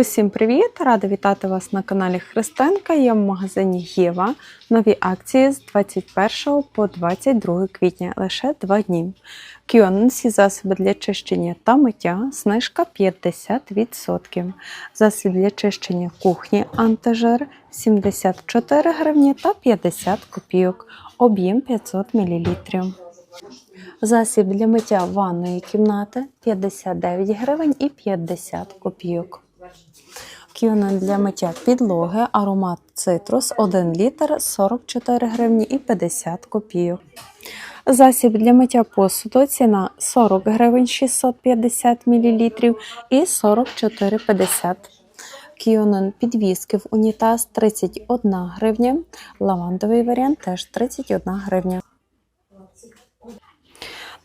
Усім привіт! Рада вітати вас на каналі Христенка. Я в магазині Єва. Нові акції з 21 по 22 квітня, лише 2 дні. Кіонсі засоби для чищення та миття, знижка 50%. Засіб для чищення кухні антижир 74 гривні та 50 копійок. Об'єм 500 мл. Засіб для миття ванної кімнати 59 гривень і 50 копійок. Кіонен для миття підлоги, аромат цитрус 1 літр 44 гривні і 50 копійок. Засіб для миття посуду ціна 40 гривень 650 мл і 44,50 Кіонен підвіски в унітаз 31 гривня. Лавандовий варіант теж 31 гривня.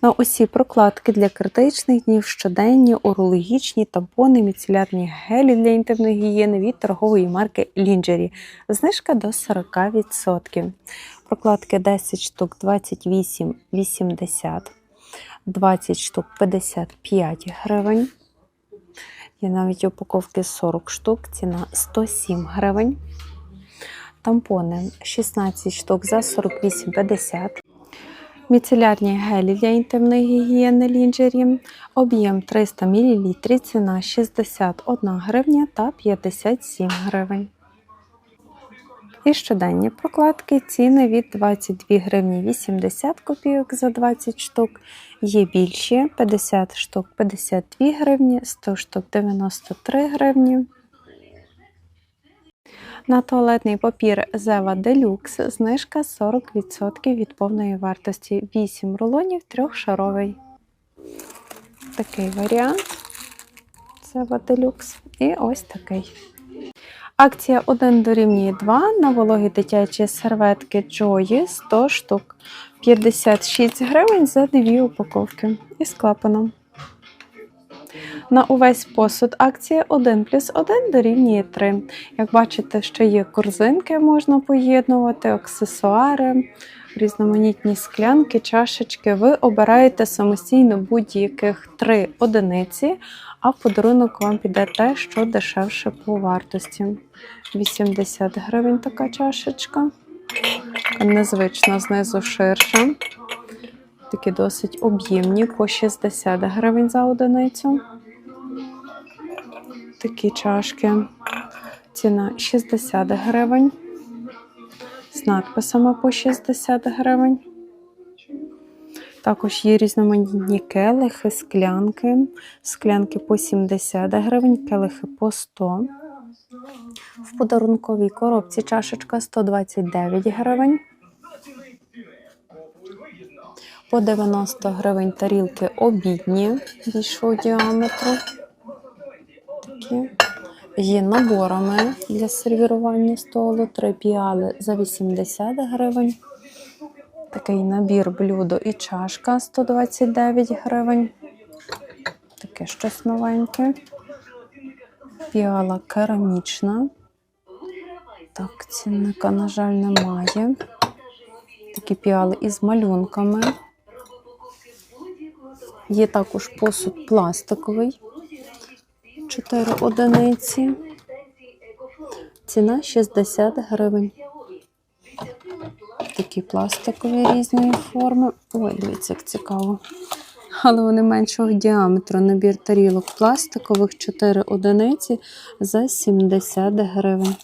На усі прокладки для критичних днів, щоденні, урологічні, тампони, міцелярні гелі для інтимної гігієни від торгової марки Lingerie. Знижка до 40%. Прокладки 10 штук 28,80, 20 штук 55 гривень. Є навіть упаковки 40 штук, ціна 107 гривень. Тампони 16 штук за 48,50. Міцелярні гелі для інтимної гігієни лінджері. Об'єм 300 мл, ціна 61 гривня та 57 гривень. І щоденні прокладки ціни від 22 гривні 80 копійок за 20 штук. Є більші 50 штук 52 гривні, 100 штук 93 гривні. На туалетний папір Zeva Deluxe знижка 40% від повної вартості. 8 рулонів трьохшаровий. Такий варіант Zeva Deluxe. І ось такий. Акція 1 дорівнює 2 на вологі дитячі серветки Joy 100 штук. 56 гривень за дві упаковки із клапаном. На увесь посуд акція 1 плюс 1 дорівнює 3. Як бачите, що є корзинки, можна поєднувати, аксесуари, різноманітні склянки, чашечки. Ви обираєте самостійно будь-яких 3 одиниці, а подарунок вам піде те, що дешевше по вартості. 80 гривень така чашечка. Незвично знизу ширша. Такі досить об'ємні, по 60 гривень за одиницю. Такі чашки. Ціна 60 гривень. З надписами по 60 гривень. Також є різноманітні келихи, склянки. Склянки по 70 гривень, келихи по 100. В подарунковій коробці чашечка 129 гривень. По 90 гривень тарілки обідні більшого діаметру. Такі. Є наборами для сервірування столу. Три піали за 80 гривень. Такий набір блюдо і чашка 129 гривень. Таке щось новеньке. Піала керамічна. Так, цінника, на жаль, немає. Такі піали із малюнками. Є також посуд пластиковий. 4 одиниці. Ціна 60 гривень. Такі пластикові різної форми. Ой, дивіться, як цікаво. Але вони меншого діаметру. Набір тарілок пластикових 4 одиниці за 70 гривень.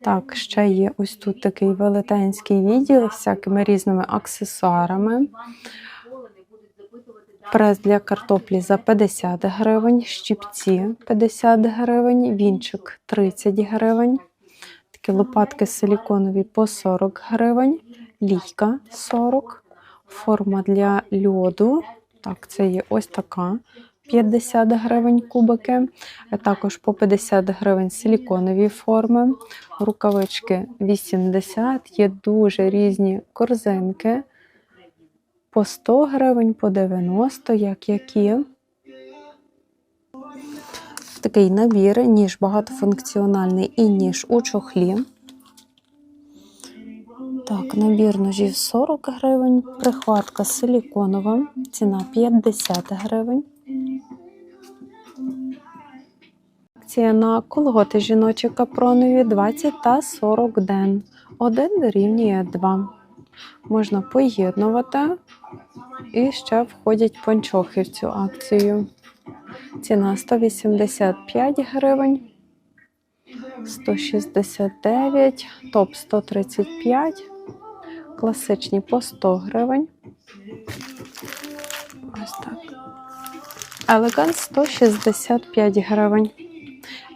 Так, ще є ось тут такий велетенський відділ всякими різними аксесуарами. Прес для картоплі за 50 гривень, щіпці 50 гривень, вінчик 30 гривень. Такі лопатки силіконові по 40 гривень, лійка 40, форма для льоду. Так, це є ось така 50 гривень кубики. Також по 50 гривень силіконові форми, рукавички 80, є дуже різні корзинки. По 100 гривень, по 90, як які. Такий набір, ніж багатофункціональний і ніж у чохлі. Так, набір ножів 40 гривень, прихватка силіконова, ціна 50 гривень. Акція на колготи жіночі капронові 20 та 40 ден. 1 дорівнює 2. Можна поєднувати. І ще входять панчохи в цю акцію. Ціна 185 гривень. 169, топ 135, класичні по 100 гривень. Ось так. Елеганс 165 гривень.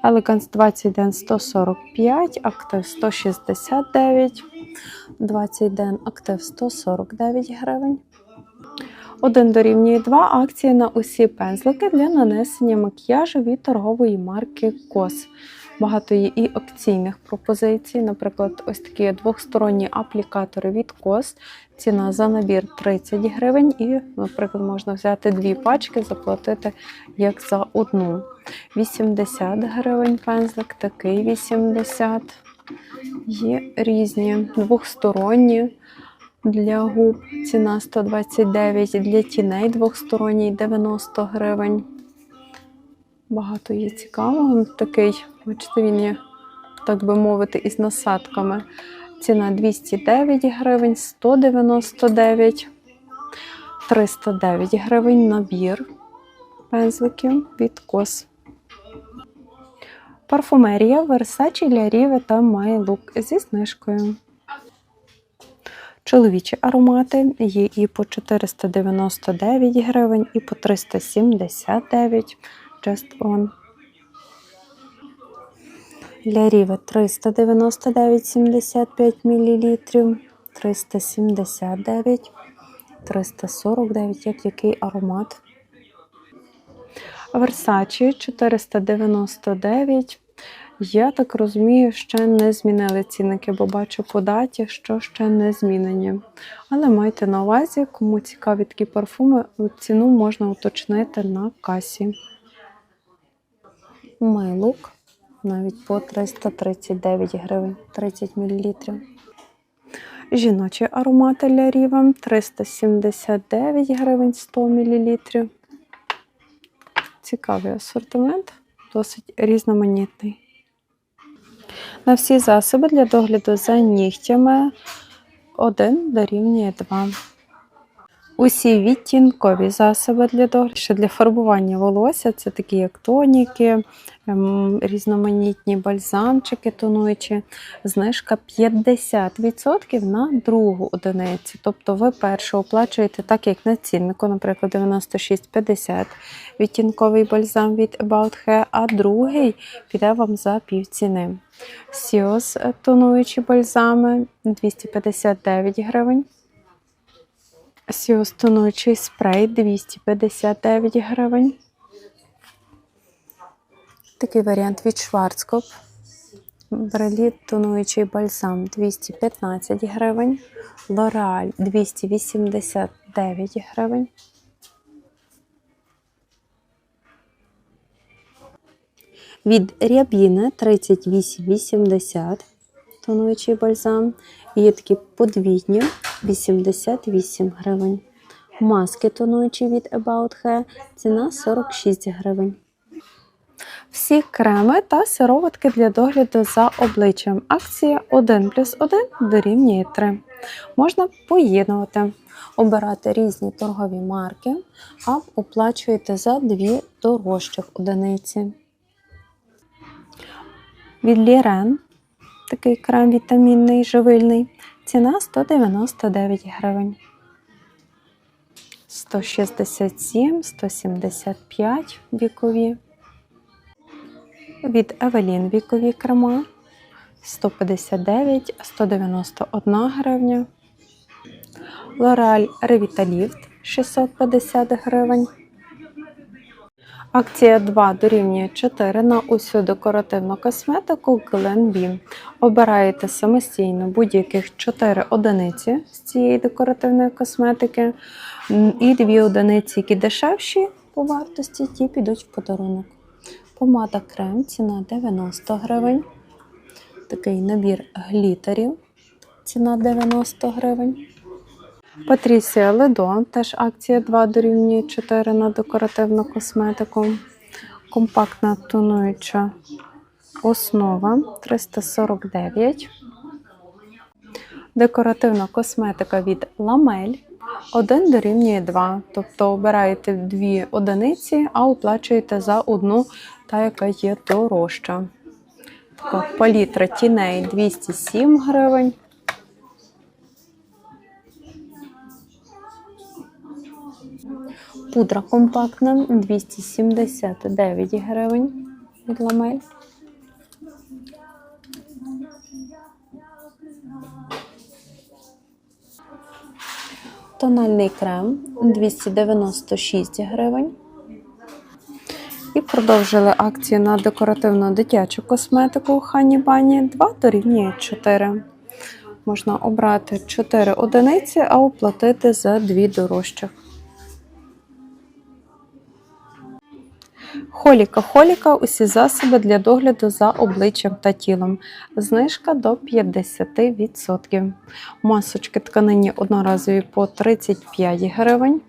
Елеганс 20 ден 145, актив 169, 20 ден актив 149 гривень. Один дорівнює 2 акції на усі пензлики для нанесення макіяжу від торгової марки Кос. Багато є і акційних пропозицій. Наприклад, ось такі двохсторонні аплікатори від Кос. Ціна за набір 30 гривень, і, наприклад, можна взяти дві пачки, заплатити як за одну. 80 гривень пензлик, такий 80. Є різні двохсторонні для губ. Ціна 129, для тіней двохсторонній 90 гривень. Багато є цікавого. Такий, бачите, він є, так би мовити, із насадками. Ціна 209 гривень, 199, 309 гривень набір пензликів від кос. Парфумерія Versace для Ріве та My Look зі знижкою. Чоловічі аромати є і по 499 гривень, і по 379 Just On. Для Ріве 399,75 мл, 379, 349, як який аромат. Versace 499. Я так розумію, ще не змінили цінники, бо бачу по даті, що ще не змінені. Але майте на увазі, кому цікаві такі парфуми, ціну можна уточнити на касі. Look навіть по 339 гривень 30 мл. Жіночі аромати для Рівен 379 гривень 100 мл. Цікавий асортимент, досить різноманітний. На всі засоби для догляду за нігтями 1 дорівнює 2. Усі відтінкові засоби для догляду для фарбування волосся це такі як тоніки, ем, різноманітні бальзамчики тонуючі. Знижка 50% на другу одиницю. Тобто ви першу оплачуєте так, як на ціннику, наприклад, 96,50 відтінковий бальзам від About Hair, а другий піде вам за півціни. Сіос тонуючі бальзами 259 гривень. Сіос тонуючий спрей 259 гривень. Такий варіант від Шварцкоп. Бреліт тонуючий бальзам 215 гривень. Лореаль 289 гривень. Від Рябіна 38,80 тонуючий бальзам. Є такі подвійні 88 гривень. Маски тонуючі від About Hair ціна 46 гривень. Всі креми та сироватки для догляду за обличчям. Акція 1 плюс 1 дорівнює 3. Можна поєднувати, обирати різні торгові марки, а оплачуєте за дві дорожчих одиниці. Від Лірен такий крем вітамінний, живильний. Ціна 199 гривень. 167, 175 вікові. Від Евелін вікові крема 159, 191 гривня. L'Oreal Revitalift 650 гривень. Акція 2 дорівнює 4 на усю декоративну косметику Glen Обираєте самостійно будь-яких 4 одиниці з цієї декоративної косметики. І 2 одиниці, які дешевші по вартості, ті підуть в подарунок. Помада крем, ціна 90 гривень. Такий набір глітерів, ціна 90 гривень. Патрісія Ледо, теж акція 2 дорівнює 4 на декоративну косметику. Компактна тонуюча основа 349. Декоративна косметика від Ламель 1 дорівнює 2. Тобто обираєте дві одиниці, а оплачуєте за одну, та яка є дорожча. Палітра тіней 207 гривень. Пудра компактна 279 гривень від ламель. Тональний крем 296 гривень. І продовжили акцію на декоративну дитячу косметику Хані Бані 2 дорівнює 4. Можна обрати 4 одиниці, а оплатити за 2 дорожчих. Холіка Холіка усі засоби для догляду за обличчям та тілом. Знижка до 50%. Масочки тканині одноразові по 35 гривень.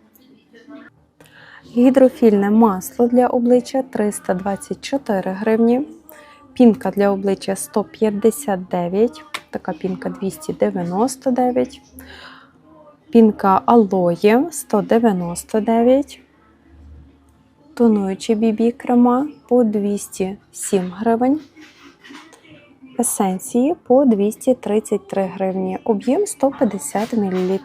Гідрофільне масло для обличчя 324 гривні. Пінка для обличчя 159, така пінка 299. Пінка алоє 199. Тонуючі бібі крема по 207 гривень. Есенції по 233 гривні. Об'єм 150 мл.